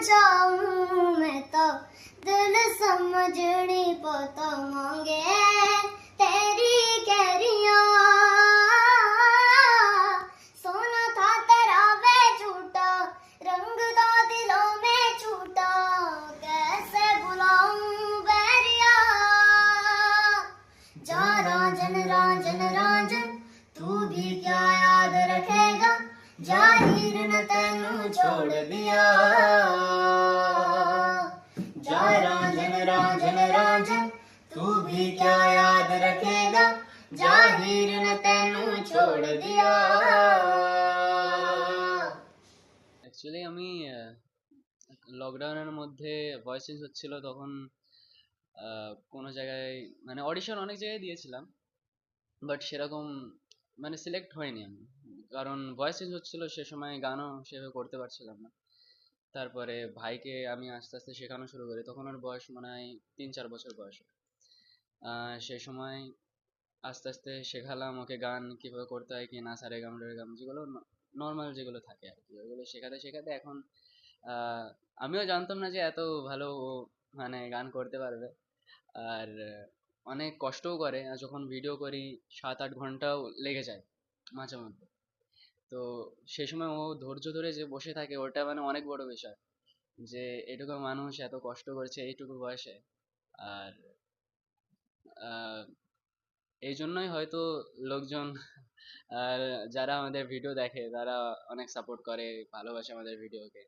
जाऊं मैं तो दिल समझ नहीं पाता मांगे छोड़ दिया जा राजन राजन राजन तू भी क्या याद रखेगा जाहिर न तेनू छोड़ दिया অ্যাকচুয়ালি আমি লকডাউনের মধ্যে ভয়েস চেঞ্জ হচ্ছিল তখন আহ, কোনো জায়গায় মানে অডিশন অনেক জায়গায় দিয়েছিলাম বাট সেরকম মানে সিলেক্ট হয়নি আমি কারণ ভয়েস চেঞ্জ হচ্ছিল সে সময় গানও সেভাবে করতে পারছিলাম না তারপরে ভাইকে আমি আস্তে আস্তে শেখানো শুরু করি। তখন ওর বয়স মনে হয় তিন চার বছর বয়স আহ, সে সময় আস্তে আস্তে শেখালাম ওকে গান কীভাবে করতে হয় কি না সারে গাম রে গাম যেগুলো নর্মাল যেগুলো থাকে আর কি। ওগুলো শেখাতে শেখাতে এখন আমিও জানতাম না যে এত ভালো মানে গান করতে পারবে। আর অনেক কষ্টও করে যখন ভিডিও করি সাত আট ঘন্টাও লেগে যায় মাঝে মধ্যে। তো সে সময় ও ধৈর্য ধরে যে বসে থাকে, ওটা মানে অনেক বড় বিষয়। যে এটুকু মানুষ এত কষ্ট করছে এইটুকু বয়সে। আর এই জন্যই হয়তো লোকজন আর যারা আমাদের ভিডিও দেখে, তারা অনেক সাপোর্ট করে, ভালোবাসে আমাদের ভিডিওকে